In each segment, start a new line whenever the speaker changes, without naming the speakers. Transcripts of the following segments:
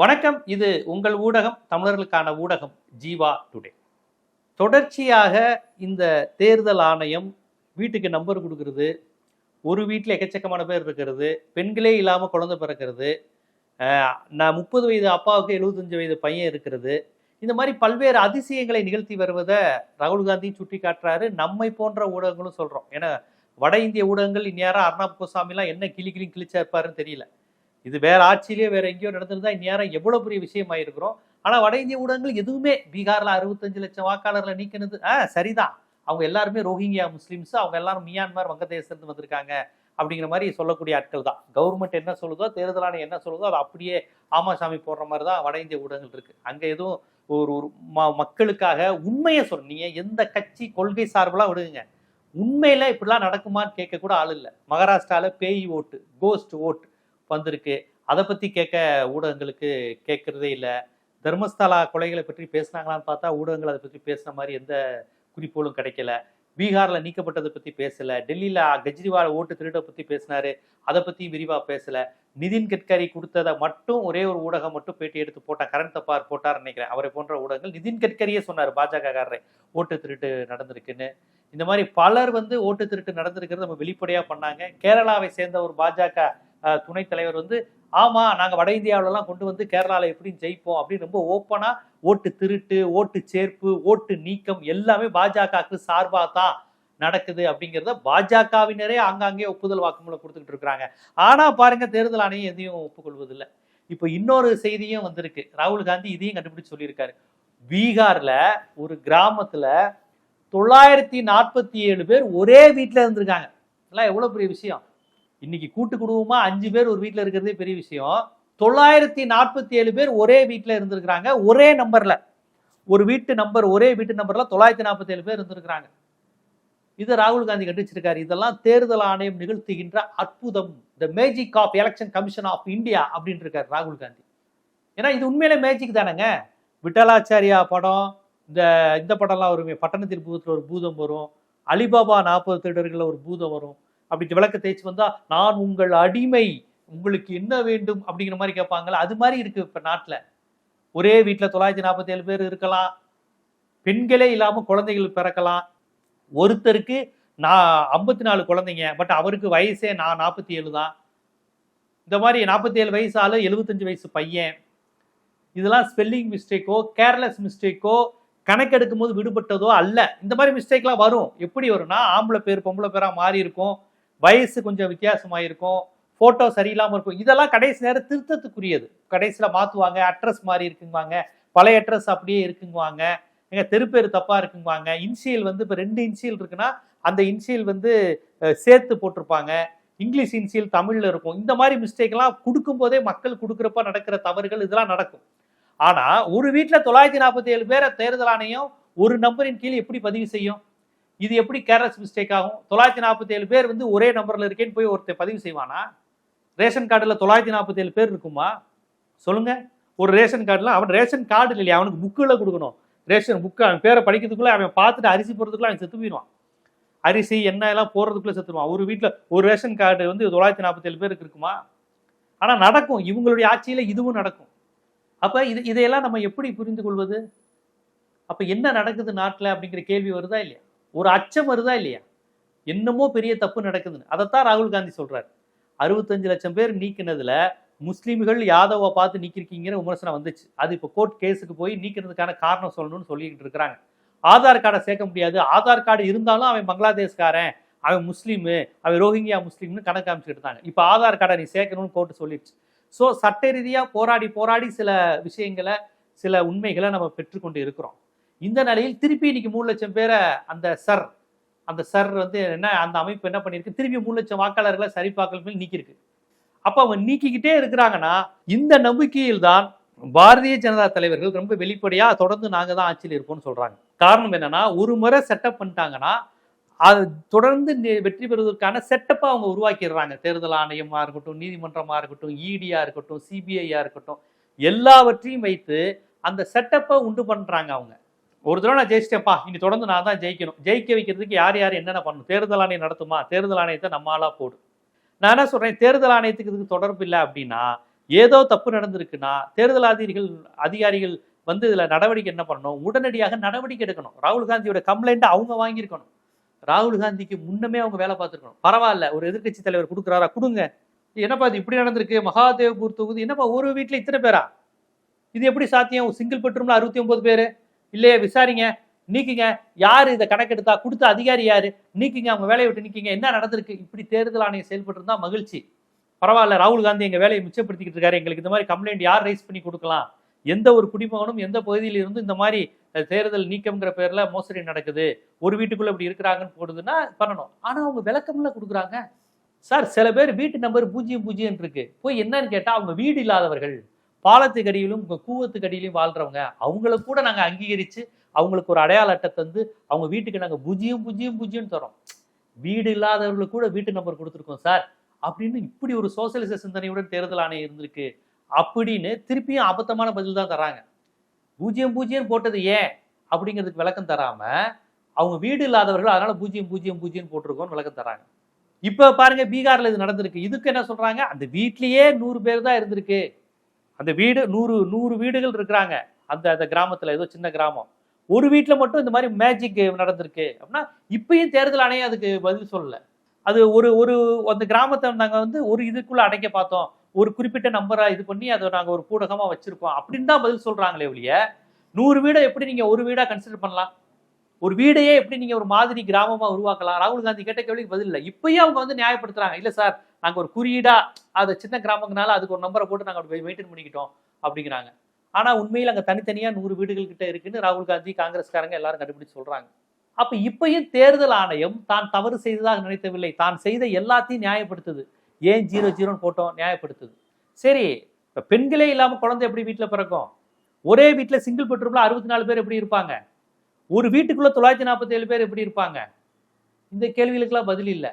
வணக்கம். இது உங்கள் ஊடகம் தமிழர்களுக்கான ஊடகம் ஜீவா டுடே. தொடர்ச்சியாக இந்த தேர்தல் ஆணையம் வீட்டுக்கு நம்பர் கொடுக்கறது. ஒரு வீட்டில் எக்கச்சக்கமான பேர் இருக்கிறது. பெண்களே இல்லாமல் குழந்தை பிறக்கிறது. நான் முப்பது வயது அப்பாவுக்கு எழுபத்தஞ்சு வயது பையன் இருக்கிறது. இந்த மாதிரி பல்வேறு அதிசயங்களை நிகழ்த்தி வருவதை ராகுல் காந்தியும் சுட்டி காட்டுறாரு. நம்மை போன்ற ஊடகங்களும் சொல்கிறோம் ஏன்னா வட இந்திய ஊடகங்கள் இந்நேரம் அர்ணாப் கோசாமிலாம் என்ன கிளி கிளி கிழிச்சா இருப்பாருன்னு தெரியல. இது வேற ஆட்சியிலேயே வேற எங்கேயோ நடந்திருந்தா இந்நேரம் எவ்வளவு பெரிய விஷயமா இருக்கிறோம் ஆனா வட இந்திய ஊடகங்கள் எதுவுமே பீகார்ல அறுபத்தஞ்சு லட்சம் வாக்காளர்களை நீக்கினது ஆ சரிதான். அவங்க எல்லாருமே ரோஹிங்கியா முஸ்லிம்ஸ் அவங்க எல்லாரும் மியான்மர் வங்கதேசத்துலேருந்து வந்திருக்காங்க அப்படிங்கிற மாதிரி சொல்லக்கூடிய ஆட்கள் தான். கவர்மெண்ட் என்ன சொல்லுதோ தேர்தல் ஆணையம் என்ன சொல்லுதோ அது அப்படியே ஆமாசாமி போடுற மாதிரி தான் வட இந்திய ஊடகங்கள் இருக்கு. அங்க எதுவும் ஒரு ஒரு ம- மக்களுக்காக உண்மையை சொன்னீங்க எந்த கட்சி கொள்கை சார்பெல்லாம் விடுங்க. உண்மையில இப்படிலாம் நடக்குமான்னு கேட்க கூட ஆள் இல்லை. மகாராஷ்டிரால பேய் ஓட்டு கோஸ்ட் ஓட்டு வந்திருக்கு. அதை பற்றி கேட்க ஊடகங்களுக்கு கேட்கறதே இல்லை. தர்மஸ்தலா கொலைகளை பற்றி பேசுனாங்களான்னு பார்த்தா ஊடகங்கள் அதை பற்றி பேசின மாதிரி எந்த குறிப்போலும் கிடைக்கல. பீகாரில் நீக்கப்பட்டதை பற்றி பேசலை. டெல்லியில் கெஜ்ரிவால் ஓட்டு திருட பற்றி பேசினாரு. அதை பற்றி விரிவாக பேசலை. நிதின் கட்கரி கொடுத்ததை மட்டும் ஒரே ஒரு ஊடகம் மட்டும் பேட்டி எடுத்து போட்டால் கரண் தப்பார் போட்டார் நினைக்கிறேன். அவரை போன்ற ஊடகங்கள் நிதின் கட்கரியே சொன்னார் பாஜக ஓட்டு திருட்டு நடந்திருக்குன்னு. இந்த மாதிரி பலர் வந்து ஓட்டு திருட்டு நடந்திருக்கிறது நம்ம வெளிப்படையாக பண்ணாங்க. கேரளாவை சேர்ந்த ஒரு பாஜக துணைத் தலைவர் வந்து ஆமா நாங்க வட இந்தியாவிலலாம் கொண்டு வந்து கேரளாவில் எப்படி ஜெயிப்போம் அப்படின்னு ரொம்ப ஓப்பனா ஓட்டு திருட்டு ஓட்டு சேர்ப்பு ஓட்டு நீக்கம் எல்லாமே பாஜகவுக்கு சார்பாக தான் நடக்குது அப்படிங்கிறத பாஜகவினரே ஆங்காங்கே ஒப்புதல் வாக்குமூலம் கொடுத்துக்கிட்டு இருக்கிறாங்க. ஆனா பாருங்க தேர்தல் ஆணையம் எதையும் ஒப்புக்கொள்வதில்லை. இப்போ இன்னொரு செய்தியும் வந்திருக்கு. ராகுல் காந்தி இதையும் கண்டுபிடிச்சு சொல்லியிருக்காரு. பீகார்ல ஒரு கிராமத்துல தொள்ளாயிரத்தி நாற்பத்தி ஏழு பேர் ஒரே வீட்டில் இருந்திருக்காங்க. இதெல்லாம் எவ்வளோ பெரிய விஷயம்? இன்னைக்கு கூட்டு குடும்பமா அஞ்சு பேர் ஒரு வீட்டில் இருக்கிறதே பெரிய விஷயம். தொள்ளாயிரத்தி நாற்பத்தி ஏழு பேர் ஒரே வீட்டில் இருந்திருக்கிறாங்க ஒரே நம்பர்ல ஒரு வீட்டு நம்பர் ஒரே வீட்டு நம்பர்ல தொள்ளாயிரத்தி நாற்பத்தி ஏழு பேர் இருந்திருக்கிறாங்க. இதை ராகுல் காந்தி கண்டிச்சிருக்காரு. இதெல்லாம் தேர்தல் ஆணையம் நிகழ்த்துகின்ற அற்புதம். The magic of election commission of India அப்படின்னு இருக்காரு ராகுல் காந்தி. ஏன்னா இது உண்மையில மேஜிக் தானேங்க. விட்டலாச்சாரியா படம் இந்த இந்த படம்லாம் வருமே பட்டணத்தில் பூதத்தில் ஒரு பூதம் வரும். அலிபாபா நாற்பது திருடர்களில் ஒரு பூதம் வரும். அப்படி விளக்க தேய்ச்சி வந்தா நான் உங்கள் அடிமை உங்களுக்கு என்ன வேண்டும்? அப்படிங்கிற மாதிரி கேட்பாங்கல்ல. அது மாதிரி இருக்கு இப்ப நாட்டில். ஒரே வீட்டில் தொள்ளாயிரத்தி நாற்பத்தி ஏழு பேர் இருக்கலாம். பெண்களே இல்லாமல் குழந்தைகள் பிறக்கலாம். ஒருத்தருக்கு நான் ஐம்பத்தி நாலு குழந்தைங்க பட் அவருக்கு வயசே நான் நாற்பத்தி ஏழு தான். இந்த மாதிரி நாற்பத்தி ஏழு வயசு ஆளு எழுபத்தஞ்சு வயசு பையன். இதெல்லாம் ஸ்பெல்லிங் மிஸ்டேக்கோ கேர்லெஸ் மிஸ்டேக்கோ கணக்கெடுக்கும் போது விடுபட்டதோ அல்ல. இந்த மாதிரி மிஸ்டேக்லாம் வரும். எப்படி வரும்னா ஆம்பளை பேர் பொம்பளை பேராக மாறி இருக்கும். வயசு கொஞ்சம் வித்தியாசமாக இருக்கும் ஃபோட்டோ சரியில்லாமல் இருக்கும். இதெல்லாம் கடைசி நேரம் திருத்தத்துக்குரியது. கடைசியில் மாற்றுவாங்க அட்ரஸ் மாறி இருக்குங்குவாங்க பழைய அட்ரஸ் அப்படியே இருக்குங்குவாங்க எங்கள் தெருப்பேர் தப்பாக இருக்குங்குவாங்க. இன்சியல் வந்து இப்போ ரெண்டு இன்சியல் இருக்குன்னா அந்த இன்சியல் வந்து சேர்த்து போட்டிருப்பாங்க. இங்கிலீஷ் இன்சியல் தமிழில் இருக்கும். இந்த மாதிரி மிஸ்டேக்லாம் கொடுக்கும் போதே மக்கள் கொடுக்குறப்ப நடக்கிற தவறுகள் இதெல்லாம் நடக்கும். ஆனால் ஒரு வீட்டில் தொள்ளாயிரத்தி நாற்பத்தி ஏழு பேரை தேர்தல் ஆணையம் ஒரு நம்பரின் கீழ் எப்படி பதிவு செய்யும்? இது எப்படி கேர்லஸ் மிஸ்டேக் ஆகும்? தொள்ளாயிரத்தி நாற்பத்தி ஏழு பேர் வந்து ஒரே நம்பரில் இருக்கேன்னு போய் ஒருத்தர் பதிவு செய்வானா? ரேஷன் கார்டில் தொள்ளாயிரத்தி நாற்பத்தி ஏழு பேர் இருக்குமா? சொல்லுங்கள் ஒரு ரேஷன் கார்டில் அவன் ரேஷன் கார்டு இல்லையா? அவனுக்கு புக்கில் கொடுக்கணும். ரேஷன் புக்கு அவன் பேரை படிக்கிறதுக்குள்ளே அவன் பார்த்துட்டு அரிசி போடுறதுக்குள்ளே அவன் செத்து போயிடுவான். அரிசி எண்ணெய் எல்லாம் போடுறதுக்குள்ளே செத்துருவான் ஒரு வீட்டில் ஒரு ரேஷன் கார்டு வந்து தொள்ளாயிரத்தி நாற்பத்தேழு பேருக்கு இருக்குமா? ஆனால் நடக்கும். இவங்களுடைய ஆட்சியில் இதுவும் நடக்கும். அப்போ இது இதையெல்லாம் நம்ம எப்படி புரிந்து கொள்வது அப்போ என்ன நடக்குது நாட்டில் அப்படிங்கிற கேள்வி வருதா இல்லையா? ஒரு அச்சம் வருதா இல்லையா? என்னமோ பெரிய தப்பு நடக்குதுன்னு. அதைத்தான் ராகுல் காந்தி சொல்றாரு. அறுபத்தஞ்சு லட்சம் பேர் நீக்கினதுல முஸ்லீம்கள் யாதவை பார்த்து நீக்கிருக்கீங்கிற விமர்சனம் வந்துச்சு. அது இப்போ கோர்ட் கேஸுக்கு போய் நீக்கிறதுக்கான காரணம் சொல்லணும்னு சொல்லிக்கிட்டு இருக்கிறாங்க. ஆதார் கார்டை சேர்க்க முடியாது. ஆதார் கார்டு இருந்தாலும் அவன் பங்களாதேஷ்காரன் அவன் முஸ்லீமு அவன் ரோஹிங்கியா முஸ்லீம்னு கணக்கு இருந்தாங்க இப்போ ஆதார் கார்டை நீ சேர்க்கணும்னு கோர்ட்டு சொல்லிடுச்சு. ஸோ சட்ட ரீதியாக போராடி போராடி சில விஷயங்களை சில உண்மைகளை நம்ம பெற்றுக்கொண்டு இருக்கிறோம். இந்த நிலையில் திருப்பி இன்னைக்கு மூணு லட்சம் பேரை அந்த சர் அந்த சர் வந்து என்ன அந்த அமைப்பு என்ன பண்ணியிருக்கு? திருப்பி மூணு லட்சம் வாக்காளர்களை சரிபார்க்கல் நீக்கியிருக்கு. அப்போ அவங்க நீக்கிக்கிட்டே இருக்கிறாங்கன்னா இந்த நம்பிக்கையில் தான் பாரதிய ஜனதா தலைவர்கள் ரொம்ப வெளிப்படையா தொடர்ந்து நாங்க தான் ஆட்சியில் இருப்போம்னு சொல்றாங்க. காரணம் என்னன்னா ஒரு முறை செட்டப் பண்ணிட்டாங்கன்னா அது தொடர்ந்து வெற்றி பெறுவதற்கான செட்டப்பை அவங்க உருவாக்கிடுறாங்க. தேர்தல் ஆணையமா இருக்கட்டும் நீதிமன்றமா இருக்கட்டும் இடியா இருக்கட்டும் சிபிஐயா இருக்கட்டும் எல்லாவற்றையும் வைத்து அந்த செட்டப்பை உண்டு பண்றாங்க அவங்க. ஒரு தடவை நான் ஜெயிச்சிட்டேன்ப்பா. இனி தொடர்ந்து நான் தான் ஜெயிக்கணும். ஜெயிக்க வைக்கிறதுக்கு யார் யார் என்னென்ன பண்ணணும்? தேர்தல் ஆணையம் நடத்துமா? தேர்தல் ஆணையத்தை நம்ம போடும் நான் என்ன சொல்றேன்? தேர்தல் ஆணையத்துக்கு இதுக்கு தொடர்பு இல்லை அப்படின்னா ஏதோ தப்பு நடந்திருக்குன்னா தேர்தல் அதிகாரிகள் அதிகாரிகள் வந்து இதில் நடவடிக்கை என்ன பண்ணணும்? உடனடியாக நடவடிக்கை எடுக்கணும். ராகுல் காந்தியோட கம்ப்ளைண்ட்டை அவங்க வாங்கியிருக்கணும். ராகுல் காந்திக்கு முன்னமே அவங்க வேலை பார்த்துருக்கணும். பரவாயில்ல ஒரு எதிர்க்கட்சி தலைவர் கொடுக்குறாரா? கொடுங்க. என்னப்பா இது இப்படி நடந்திருக்கு? மகாதேவ்பூர் தொகுதி என்னப்பா ஒரு வீட்டில் இத்தனை பேரா? இது எப்படி சாத்தியம்? சிங்கிள் பெட்ரூம்ல அறுபத்தி ஒன்பது பேரு. இல்லையே விசாரிங்க நீக்குங்க. யாரு இதை கணக்கெடுத்தா? கொடுத்த அதிகாரி யாரு? நீக்குங்க அவங்க வேலையை விட்டு நீக்கிங்க. என்ன நடந்திருக்கு? இப்படி தேர்தல் ஆணையம் செயல்பட்டு இருந்தா மகிழ்ச்சி. பரவாயில்ல ராகுல் காந்தி எங்க வேலையை மிச்சப்படுத்திக்கிட்டு இருக்காரு. எங்களுக்கு இந்த மாதிரி கம்ப்ளைண்ட் யார் ரைஸ் பண்ணி கொடுக்கலாம்? எந்த ஒரு குடிமகனும் எந்த பகுதியில் இருந்து இந்த மாதிரி தேர்தல் நீக்கம்ங்கிற பேர்ல மோசடி நடக்குது. ஒரு வீட்டுக்குள்ள இப்படி இருக்கிறாங்கன்னு போடுதுன்னா பண்ணணும். ஆனா அவங்க விளக்கம்ல கொடுக்குறாங்க. சார் சில பேர் வீட்டு நம்பர் பூஜ்ஜியம் பூஜ்ஜியம் இருக்கு. போய் என்னன்னு கேட்டா அவங்க வீடு இல்லாதவர்கள். பாலத்துக்கு அடியிலும் கூவத்துக்கு அடியிலும் வாழ்றவங்க அவங்கள கூட நாங்கள் அங்கீகரித்து அவங்களுக்கு ஒரு அடையாள அட்டை தந்து அவங்க வீட்டுக்கு நாங்கள் பூஜ்ஜியம் பூஜ்ஜியம் பூஜ்ஜியம் தரோம் வீடு இல்லாதவர்களுக்கு கூட வீட்டு நம்பர் கொடுத்துருக்கோம் சார். அப்படின்னு இப்படி ஒரு சோசியலிச சிந்தனையுடன் தேர்தல் ஆணையம் இருந்திருக்கு. அப்படின்னு திருப்பியும் அபத்தமான பதில் தான் தராங்க பூஜ்ஜியம் பூஜ்ஜியம் போட்டது ஏன்? அப்படிங்கிறதுக்கு விளக்கம் தராம அவங்க வீடு இல்லாதவர்கள் அதனால பூஜ்ஜியம் பூஜ்ஜியம் பூஜ்ஜியம் போட்டிருக்கோம்னு விளக்கம் தராங்க இப்போ பாருங்க பீகார்ல இது நடந்திருக்கு. இதுக்கு என்ன சொல்றாங்க? அந்த வீட்லயே நூறு பேர் தான் இருந்திருக்கு. அந்த வீடு நூறு நூறு வீடுகள் இருக்கிறாங்க. அந்த அந்த கிராமத்தில் ஏதோ சின்ன கிராமம். ஒரு வீட்டில் மட்டும் இந்த மாதிரி மேஜிக் நடந்திருக்கு அப்படின்னா இப்பயும் தேர்தல் ஆணையம் அதுக்கு பதில் சொல்லலை. அது ஒரு ஒரு அந்த கிராமத்தை நாங்கள் வந்து ஒரு இதுக்குள்ளே அடைக்க பார்த்தோம். ஒரு குறிப்பிட்ட நம்பரை இது பண்ணி அதை நாங்கள் ஒரு கூடகமாக வச்சுருக்கோம் அப்படின்னு தான் பதில் சொல்கிறாங்களே ஒழிய நூறு வீடை எப்படி நீங்கள் ஒரு வீடாக கன்சிடர் பண்ணலாம்? ஒரு வீடையே எப்படி நீங்கள் ஒரு மாதிரி கிராமமாக உருவாக்கலாம்? ராகுல் காந்தி கேட்ட கேள்விக்கு பதில் இல்லை. இப்பயும் அவங்க வந்து நியாயப்படுத்துகிறாங்க இல்லை சார் நாங்கள் ஒரு குறியீடாக அது சின்ன கிராமங்கனால அதுக்கு ஒரு நம்பரை போட்டு நாங்க மெயின்டைன் பண்ணிக்கிட்டோம் அப்படிங்கிறாங்க. ஆனால் உண்மையில் அங்கே தனித்தனியாக நூறு வீடுகள் கிட்ட இருக்குன்னு ராகுல் காந்தி காங்கிரஸ்காரங்க எல்லாரும் கண்டுபிடிச்சு சொல்கிறாங்க அப்போ இப்பயும் தேர்தல் ஆணையம் தான் தவறு செய்ததாக நினைத்தவில்லை. தான் செய்த எல்லாத்தையும் நியாயப்படுத்துது. ஏன் ஜீரோ ஜீரோன்னு போட்டோம் நியாயப்படுத்துது. சரி இப்போ பெண்களே இல்லாமல் குழந்தை எப்படி வீட்டில் பிறக்கும்? ஒரே வீட்டில் சிங்கிள் பெட்ரூமில் அறுபத்தி நாலு பேர் எப்படி இருப்பாங்க? ஒரு வீட்டுக்குள்ளே தொள்ளாயிரத்தி நாற்பத்தி ஏழு பேர் எப்படி இருப்பாங்க? இந்த கேள்விகளுக்கெல்லாம் பதில் இல்லை.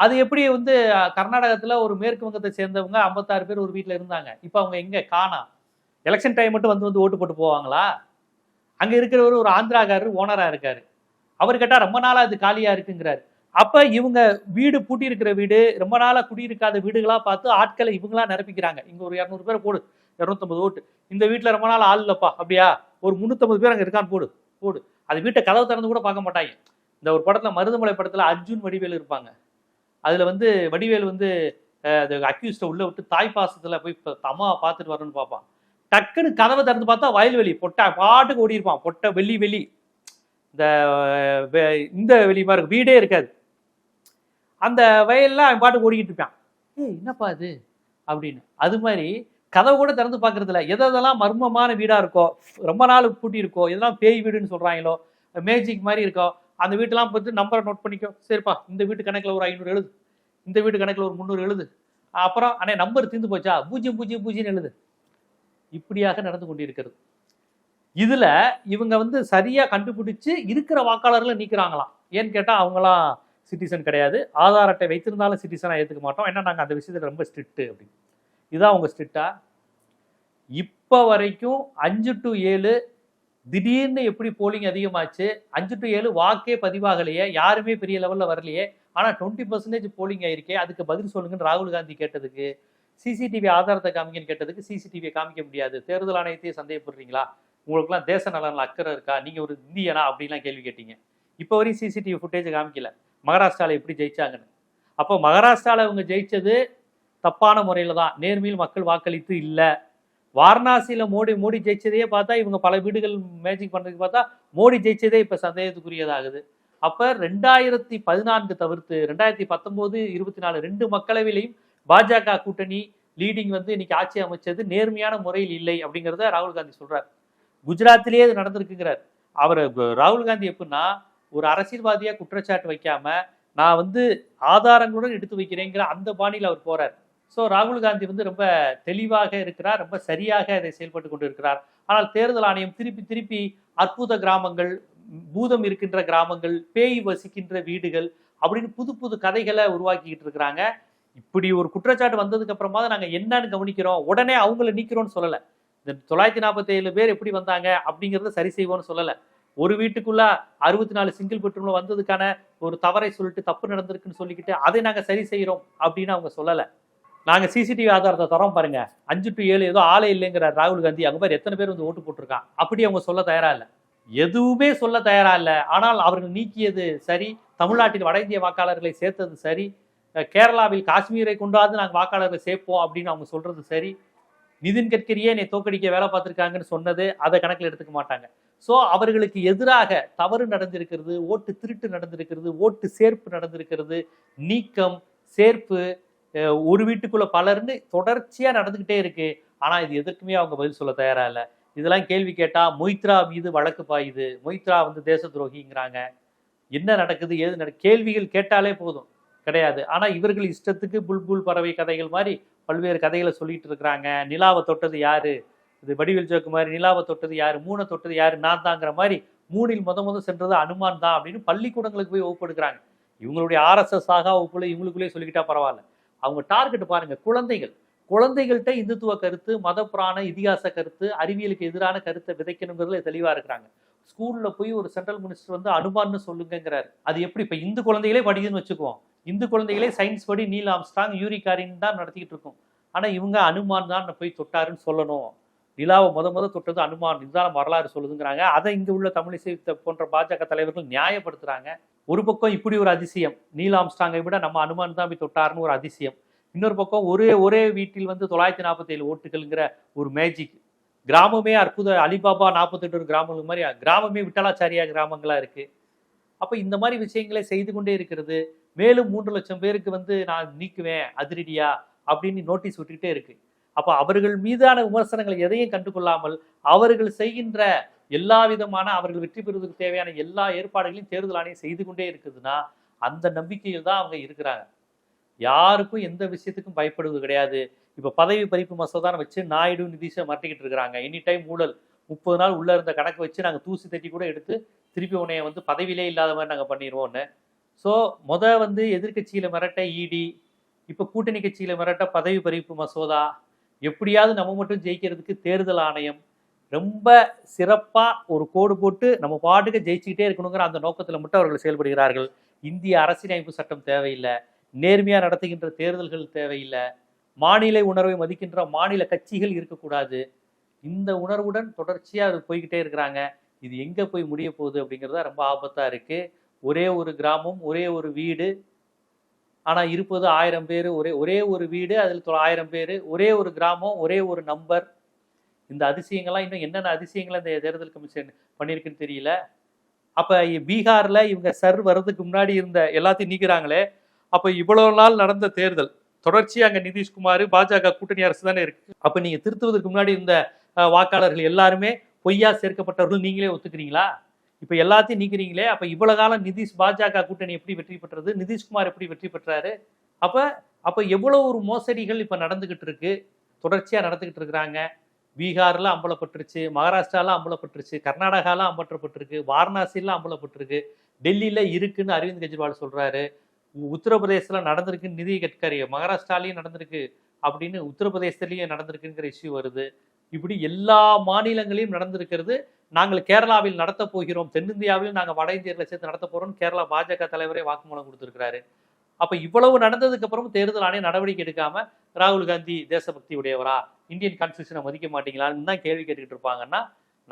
அது எப்படி வந்து கர்நாடகத்தில் கர்நாடகத்துல ஒரு மேற்கு வங்கத்தை சேர்ந்தவங்க ஐம்பத்தாறு பேர் ஒரு வீட்டில் இருந்தாங்க. இப்போ அவங்க எங்க? காணா. எலெக்ஷன் டைம் மட்டும் வந்து வந்து ஓட்டு போட்டு போவாங்களா? அங்க இருக்கிறவர் ஒரு ஆந்திராக்காரர் ஓனரா இருக்காரு. அவர் கேட்டா ரொம்ப நாளா அது காலியா இருக்குங்கிறாரு. அப்ப இவங்க வீடு பூட்டி இருக்கிற வீடு ரொம்ப நாளா குடியிருக்காத வீடுகளா பார்த்து ஆட்களை இவங்களா நிரப்பிக்கிறாங்க. இங்க ஒரு இரநூறு பேர் போடு இரநூத்தம்பது ஓட்டு. இந்த வீட்டுல ரொம்ப நாள் ஆள் இல்லப்பா அப்படியா? ஒரு முந்நூற்றம்பது பேர் அங்க இருக்கான்னு போடு போடு. அது வீட்டை கதவு திறந்து கூட பார்க்க மாட்டாங்க. இந்த ஒரு படத்துல மருதமலை படத்துல அர்ஜுன் வடிவேலு இருப்பாங்க. அதில் வந்து வடிவேல் வந்து அது அக்யூஸ்ட உள்ள விட்டு தாய் பாசத்தில் போய் இப்ப பார்த்துட்டு வரணும்னு பார்ப்பான். டக்குன்னு கதவை திறந்து பார்த்தா வயல்வெளி பொட்டை பாட்டுக்கு ஓடி இருப்பான். பொட்டை வெள்ளி வெளி இந்த இந்த வெளி மாதிரி வீடே இருக்காது. அந்த வயல்லாம் அவன் பாட்டுக்கு ஓடிக்கிட்டு இருப்பான். ஏய் என்னப்பா இது? அப்படின்னு. அது மாதிரி கதவை கூட திறந்து பார்க்கறதில்ல எதெல்லாம் மர்மமான வீடாக இருக்கோ ரொம்ப நாள் பூட்டி இருக்கோ எதெல்லாம் பேய் வீடுன்னு சொல்கிறாங்களோ மேஜிக் மாதிரி இருக்கோ அந்த வீட்டெல்லாம் பார்த்து நம்பரை நோட் பண்ணிக்கோ. சரிப்பா இந்த வீட்டு கணக்கில் ஒரு ஐநூறு எழுது. இந்த வீட்டு கணக்கில் ஒரு முந்நூறு எழுது. அப்புறம் அண்ணே நம்பர் தீர்ந்து போச்சா? பூஜ்ஜியம் பூஜ்ஜியம் பூஜ்ஜியம் எழுது. இப்படியாக நடந்து கொண்டிருக்கிறது. இதுல இவங்க வந்து சரியா கண்டுபிடிச்சு இருக்கிற வாக்காளர்களை நீக்கிறாங்களாம். ஏன்னு கேட்டால் அவங்களாம் சிட்டிசன் கிடையாது. ஆதார் அட்டை வைத்திருந்தாலும் சிட்டிசனாக ஏற்றுக்க மாட்டோம். ஏன்னா நாங்கள் அந்த விஷயத்தில் ரொம்ப ஸ்ட்ரிக்ட்டு அப்படின்னு. இதான் அவங்க ஸ்ட்ரிக்டா இப்போ வரைக்கும் அஞ்சு டு ஏழு திடீர்னு எப்படி போலிங் அதிகமாச்சு? அஞ்சு டு ஏழு வாக்கே பதிவாகலையே. யாருமே பெரிய லெவலில் வரலையே. ஆனால் டுவெண்ட்டி பர்சன்டேஜ் போலிங் ஆயிருக்கே. அதுக்கு பதில் சொல்லுங்கன்னு ராகுல் காந்தி கேட்டதுக்கு சிசிடிவி ஆதாரத்தை காமிங்கன்னு கேட்டதுக்கு சிசிடிவியை காமிக்க முடியாது. தேர்தல் ஆணையத்தையே சந்தேகப்படுறீங்களா? உங்களுக்குலாம் தேச நலனில் அக்கறை இருக்கா? நீங்கள் ஒரு இந்தியனா? அப்படின்லாம் கேள்வி கேட்டீங்க. இப்போ வரையும் சிசிடிவி ஃபுட்டேஜ் காமிக்கல. மகாராஷ்டிராவில் எப்படி ஜெயிச்சாங்கன்னு. அப்போ மகாராஷ்டிராவில் இவங்க ஜெயிச்சது தப்பான முறையில் தான். நேர்மையில் மக்கள் வாக்களித்து இல்லை. வாரணாசியில மோடி மோடி ஜெயிச்சதையே பார்த்தா இவங்க பல வீடுகள் மேஜிக் பண்றதுக்கு பார்த்தா மோடி ஜெயிச்சதே இப்ப சந்தேகத்துக்குரியதாகுது. அப்ப ரெண்டாயிரத்தி பதினான்கு தவிர்த்து ரெண்டாயிரத்தி பத்தொன்பது இருபத்தி நாலு ரெண்டு மக்களவையிலையும் பாஜக கூட்டணி லீடிங் வந்து இன்னைக்கு ஆட்சி அமைச்சது நேர்மையான முறையில் இல்லை அப்படிங்கிறத ராகுல் காந்தி சொல்றார். குஜராத்திலேயே இது நடந்திருக்குங்கிறார். அவர் ராகுல் காந்தி எப்படின்னா ஒரு அரசியல்வாதியா குற்றச்சாட்டு வைக்காம நான் வந்து ஆதாரங்களுடன் எடுத்து வைக்கிறேங்கிற அந்த பாணியில் அவர் போறார். ஸோ ராகுல் காந்தி வந்து ரொம்ப தெளிவாக இருக்கிறார் ரொம்ப சரியாக இதை செயல்பட்டு கொண்டு இருக்கிறார் ஆனால் தேர்தல் ஆணையம் திருப்பி திருப்பி அற்புத கிராமங்கள் பூதம் இருக்கின்ற கிராமங்கள் பேய் வசிக்கின்ற வீடுகள் அப்படின்னு புது புது கதைகளை உருவாக்கிக்கிட்டு இருக்கிறாங்க. இப்படி ஒரு குற்றச்சாட்டு வந்ததுக்கு அப்புறமா தான் என்னன்னு கவனிக்கிறோம். உடனே அவங்கள நீக்கிறோம்னு சொல்லலை. இந்த தொள்ளாயிரத்தி நாற்பத்தி ஏழு பேர் எப்படி வந்தாங்க அப்படிங்கிறத சரி செய்வோம்னு சொல்லலை. ஒரு வீட்டுக்குள்ள அறுபத்தி நாலு சிங்கிள் பெட்ரூம்ல வந்ததுக்கான ஒரு தவறை சொல்லிட்டு தப்பு நடந்திருக்குன்னு சொல்லிக்கிட்டு அதை நாங்கள் சரி செய்கிறோம் அப்படின்னு அவங்க சொல்லலை. நாங்கள் சிசிடிவி ஆதாரத்தை தரோம் பாருங்க. அஞ்சு டு ஏழு ஏதோ ஆளே இல்லைங்கிற ராகுல் காந்தி அங்கே பேர் எத்தனை பேர் வந்து ஓட்டு போட்டிருக்கான்? அப்படி அவங்க சொல்ல தயாரா இல்லை. எதுவுமே சொல்ல தயாரா இல்லை. ஆனால் அவர்கள் நீக்கியது சரி தமிழ்நாட்டில் வட இந்திய வாக்காளர்களை சேர்த்தது சரி கேரளாவில் காஷ்மீரை கொண்டாந்து நாங்கள் வாக்காளர்களை சேர்ப்போம் அப்படின்னு அவங்க சொல்றது சரி. நிதின் கட்கரியே என்னை தோக்கடிக்க வேலை பார்த்துருக்காங்கன்னு சொன்னது அதை கணக்கில் எடுத்துக்க மாட்டாங்க. ஸோ அவர்களுக்கு எதிராக தவறு நடந்திருக்கிறது ஓட்டு திருட்டு நடந்திருக்கிறது ஓட்டு சேர்ப்பு நடந்திருக்கிறது நீக்கம் சேர்ப்பு ஒரு வீட்டுக்குள்ள பலர்னு தொடர்ச்சியா நடந்துகிட்டே இருக்கு. ஆனா இது எதற்குமே அவங்க பதில் சொல்ல தயாரா இல்ல. இதெல்லாம் கேள்வி கேட்டா மொய்த்ரா மீது வழக்கு பாயுது. மொய்த்ரா வந்து தேச துரோகிங்கிறாங்க. என்ன நடக்குது? ஏது நட கேள்விகள் கேட்டாலே போதும். கிடையாது. ஆனா இவர்கள் இஷ்டத்துக்கு புல்புல் பறவை கதைகள் மாதிரி பல்வேறு கதைகளை சொல்லிட்டு இருக்கிறாங்க. நிலாவை தொட்டது யாரு? இது வடிவில் ஜோக்கு மாதிரி நிலாவை தொட்டது யாரு? மூணை தொட்டது யாரு? நான் தாங்கிற மாதிரி மூணில் முத முத சென்றது அனுமான் தான் அப்படின்னு பள்ளிக்கூடங்களுக்கு போய் ஒப்படுக்கிறாங்க இவங்களுடைய ஆர்எஸ்எஸ் ஆக வகுப்புல இவங்களுக்குள்ளே சொல்லிக்கிட்டா பரவாயில்ல. அவங்க டார்கெட் பாருங்க குழந்தைகள். குழந்தைகள்கிட்ட இந்துத்துவ கருத்து மத புராண இதிகாச கருத்து அறிவியலுக்கு எதிரான கருத்தை விதைக்கணுங்கிறதுல தெளிவா இருக்கிறாங்க. ஸ்கூல்ல போய் ஒரு சென்ட்ரல் மினிஸ்டர் வந்து அனுமான்னு சொல்லுங்கிறாரு அது எப்படி? இப்ப இந்து குழந்தைகளே படிக்குதுன்னு வச்சுக்குவோம். இந்து குழந்தைகளே சயின்ஸ் படி நீல் ஆம்ஸ்டாங் யூரி காரின் தான் நடத்திக்கிட்டு இருக்கோம். ஆனா இவங்க அனுமான் தான் போய் தொட்டாருன்னு சொல்லணும். நிலாவை முத முத தொட்டது அனுமான். இதுதான் வரலாறு சொல்லுதுங்கிறாங்க. அதை இங்க உள்ள தமிழிசை போன்ற பாஜக தலைவர்கள் நியாயப்படுத்துறாங்க. ஒரு பக்கம் இப்படி ஒரு அதிசயம். நீல் ஆம்ஸ்டாங்கை விட நம்ம அனுமான் தான் போய் தொட்டாருன்னு ஒரு அதிசயம். இன்னொரு பக்கம் ஒரே ஒரே வீட்டில் வந்து தொள்ளாயிரத்தி நாற்பத்தி ஏழு ஓட்டுகள்ங்கிற ஒரு மேஜிக் கிராமமே அற்புத அலிபாபா நாற்பத்தெட்டு ஒரு கிராமங்கள் மாதிரி கிராமமே விட்டலாச்சாரியா கிராமங்களா இருக்கு. அப்போ இந்த மாதிரி விஷயங்களை செய்து கொண்டே இருக்கிறது. மேலும் மூன்று லட்சம் பேருக்கு வந்து நான் நீக்குவேன் அதிரடியா அப்படின்னு நோட்டீஸ் விட்டுக்கிட்டே இருக்கு. அப்போ அவர்கள் மீதான விமர்சனங்களை எதையும் கண்டுகொள்ளாமல் அவர்கள் செய்கின்ற எல்லா விதமான அவர்கள் வெற்றி பெறுவதற்கு தேவையான எல்லா ஏற்பாடுகளையும் தேர்தல் ஆணையம் செய்து கொண்டே இருக்குதுன்னா அந்த நம்பிக்கையில் தான் அவங்க இருக்கிறாங்க. யாருக்கும் எந்த விஷயத்துக்கும் பயப்படுவது கிடையாது. இப்போ பதவி பறிப்பு மசோதான வச்சு நாயுடு நிதிஷை மிரட்டிக்கிட்டு இருக்கிறாங்க. எனி டைம் ஊழல் முப்பது நாள் உள்ளே இருந்த கணக்கு வச்சு நாங்கள் தூசி தட்டி கூட எடுத்து திருப்பி உன்னைய வந்து பதவியிலே இல்லாத மாதிரி நாங்கள் பண்ணிடுவோம்னு ஸோ முத வந்து எதிர்கட்சியில் மிரட்ட இடி இப்போ கூட்டணி கட்சியில் மிரட்ட பதவி பறிப்பு மசோதா எப்படியாவது நம்ம மட்டும் ஜெயிக்கிறதுக்கு தேர்தல் ஆணையம் ரொம்ப சிறப்பாக ஒரு கோடு போட்டு நம்ம பாட்டுக்கு ஜெயிச்சுக்கிட்டே இருக்கணுங்கிற அந்த நோக்கத்தில் மட்டும் அவர்கள் செயல்படுகிறார்கள். இந்திய அரசியலமைப்பு சட்டம் தேவையில்லை. நேர்மையாக நடத்துகின்ற தேர்தல்கள் தேவையில்லை. மாநில உணர்வை மதிக்கின்ற மாநில கட்சிகள் இருக்கக்கூடாது. இந்த உணர்வுடன் தொடர்ச்சியாக அது போய்கிட்டே இருக்கிறாங்க. இது எங்கே போய் முடிய போகுது அப்படிங்கிறதா ரொம்ப ஆபத்தாக இருக்கு. ஒரே ஒரு கிராமம் ஒரே ஒரு வீடு. ஆனால் இருப்பது ஆயிரம் பேர் ஒரே ஒரே ஒரு வீடு அதில் ஆயிரம் பேர் ஒரே ஒரு கிராமம் ஒரே ஒரு நம்பர். இந்த அதிசயங்கள்லாம் இன்னும் என்னென்ன அதிசயங்களை இந்த தேர்தல் கமிஷன் பண்ணியிருக்குன்னு தெரியல. அப்போ பீகாரில் இவங்க சர் வர்றதுக்கு முன்னாடி இருந்த எல்லாத்தையும் நீக்கிறாங்களே. அப்போ இவ்வளோ நாள் நடந்த தேர்தல் தொடர்ச்சியாக அங்கே நிதிஷ்குமார் பாஜக கூட்டணி அரசு தானே இருக்கு. அப்போ நீங்கள் திருத்துவதற்கு முன்னாடி இருந்த வாக்காளர்கள் எல்லாருமே பொய்யா சேர்க்கப்பட்டவர்கள் நீங்களே ஒத்துக்கிறீங்களா? இப்போ எல்லாத்தையும் நீக்கிறீங்களே. அப்போ இவ்வளோ காலம் நிதிஷ் பாஜக கூட்டணி எப்படி வெற்றி பெற்றது? நிதிஷ்குமார் எப்படி வெற்றி பெற்றாரு? அப்போ அப்போ எவ்வளோ ஒரு மோசடிகள் இப்போ நடந்துக்கிட்டு இருக்கு? தொடர்ச்சியாக நடந்துக்கிட்டு இருக்கிறாங்க. பீகாரில் அம்பலப்பட்டுருச்சு மகாராஷ்டிராலாம் அம்பலப்பட்டுருச்சு கர்நாடகாலாம் அம்பலப்பட்டிருக்கு வாரணாசில அம்பலப்பட்டிருக்கு டெல்லியில் இருக்குன்னு அரவிந்த் கெஜ்ரிவால் சொல்கிறாரு உத்தரப்பிரதேசத்தில் நடந்திருக்குன்னு நிதி கட்கரி மகாராஷ்டிராலையும் நடந்திருக்கு அப்படின்னு உத்தரப்பிரதேசத்துலேயும் நடந்திருக்குங்கிற இஷ்யூ வருது. இப்படி எல்லா மாநிலங்களையும் நடந்திருக்கிறது. நாங்கள் கேரளாவில் நடத்த போகிறோம். தென்னிந்தியாவிலும் நாங்கள் வட இந்தியர்களை சேர்த்து நடத்த போகிறோம் கேரளா பாஜக தலைவரே வாக்குமூலம் கொடுத்துருக்கிறாரு. அப்போ இவ்வளவு நடந்ததுக்கு அப்புறம் தேர்தல் ஆணையம் நடவடிக்கை எடுக்காம ராகுல் காந்தி தேசபக்தி உடையவரா இந்தியன் கான்ஸ்டியூஷனை மதிக்க மாட்டீங்களான்னு தான் கேள்வி கேட்டுக்கிட்டு இருப்பாங்கன்னா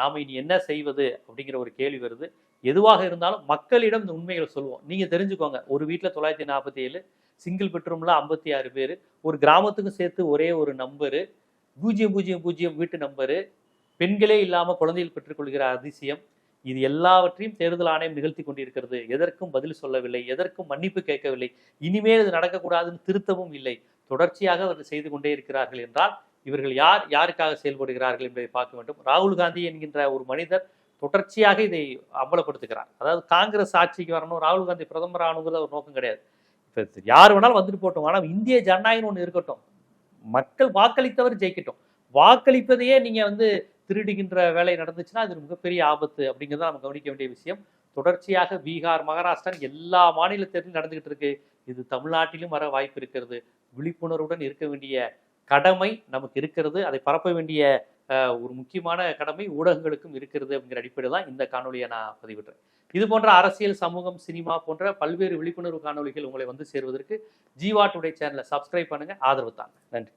நாம் இனி என்ன செய்வது அப்படிங்கிற ஒரு கேள்வி வருது. எதுவாக இருந்தாலும் மக்களிடம் இந்த உண்மைகளை சொல்லுவோம். நீங்கள் தெரிஞ்சுக்கோங்க. ஒரு வீட்டில் தொள்ளாயிரத்தி நாற்பத்தி ஏழு சிங்கிள் பெட்ரூமில் ஐம்பத்தி ஆறு பேர் ஒரு கிராமத்துக்கும் சேர்த்து ஒரே ஒரு நம்பரு பூஜ்ஜியம் பூஜ்ஜியம் பூஜ்ஜியம் வீட்டு நம்பரு பெண்களே இல்லாமல் குழந்தைகள் பெற்றுக்கொள்கிற அதிசயம். இது எல்லாவற்றையும் தேர்தல் ஆணையம் நிகழ்த்தி கொண்டிருக்கிறது. எதற்கும் பதில் சொல்லவில்லை. எதற்கும் மன்னிப்பு கேட்கவில்லை. இனிமேல் இது நடக்கக்கூடாதுன்னு திருத்தவும் இல்லை. தொடர்ச்சியாக அவர்கள் செய்து கொண்டே இருக்கிறார்கள் என்றால் இவர்கள் யார் யாருக்காக செயல்படுகிறார்கள் என்பதை பார்க்க வேண்டும். ராகுல் காந்தி என்கின்ற ஒரு மனிதர் தொடர்ச்சியாக இதை அம்பலப்படுத்துகிறார். அதாவது காங்கிரஸ் ஆட்சிக்கு வரணும் ராகுல் காந்தி பிரதமர் ஆகணுங்கிறது ஒரு நோக்கம் கிடையாது. இப்போ யார் வேணாலும் வந்துட்டு போட்டோம் ஆனால் இந்திய ஜனநாயகம் ஒன்று இருக்கட்டும். மக்கள் வாக்களித்தவர் ஜெயிக்கட்டும். வாக்களிப்பதையே நீங்க வந்து திருடுகின்ற வேலை நடந்துச்சுன்னா அது மிகப்பெரிய ஆபத்து அப்படிங்கிறத நம்ம கவனிக்க வேண்டிய விஷயம். தொடர்ச்சியாக பீகார் மகாராஷ்டிரா எல்லா மாநிலத்திலும் நடந்துகிட்டு இருக்கு. இது தமிழ்நாட்டிலும் வர வாய்ப்பு இருக்கிறது. விழிப்புணர்வுடன் இருக்க வேண்டிய கடமை நமக்கு இருக்கிறது. அதை பரப்ப வேண்டிய ஒரு முக்கியமான கடமை ஊடகங்களுக்கும் இருக்கிறது அப்படிங்கிற அடிப்படையில் தான் இந்த காணொலியை நான் பதிவிடுறேன். இது போன்ற அரசியல் சமூகம் சினிமா போன்ற பல்வேறு விழிப்புணர்வு காணொளிகள் உங்களை வந்து சேருவதற்கு ஜீவா டுடே சேனலை சப்ஸ்கிரைப் பண்ணுங்கள் ஆதரவு தாங்க. நன்றி.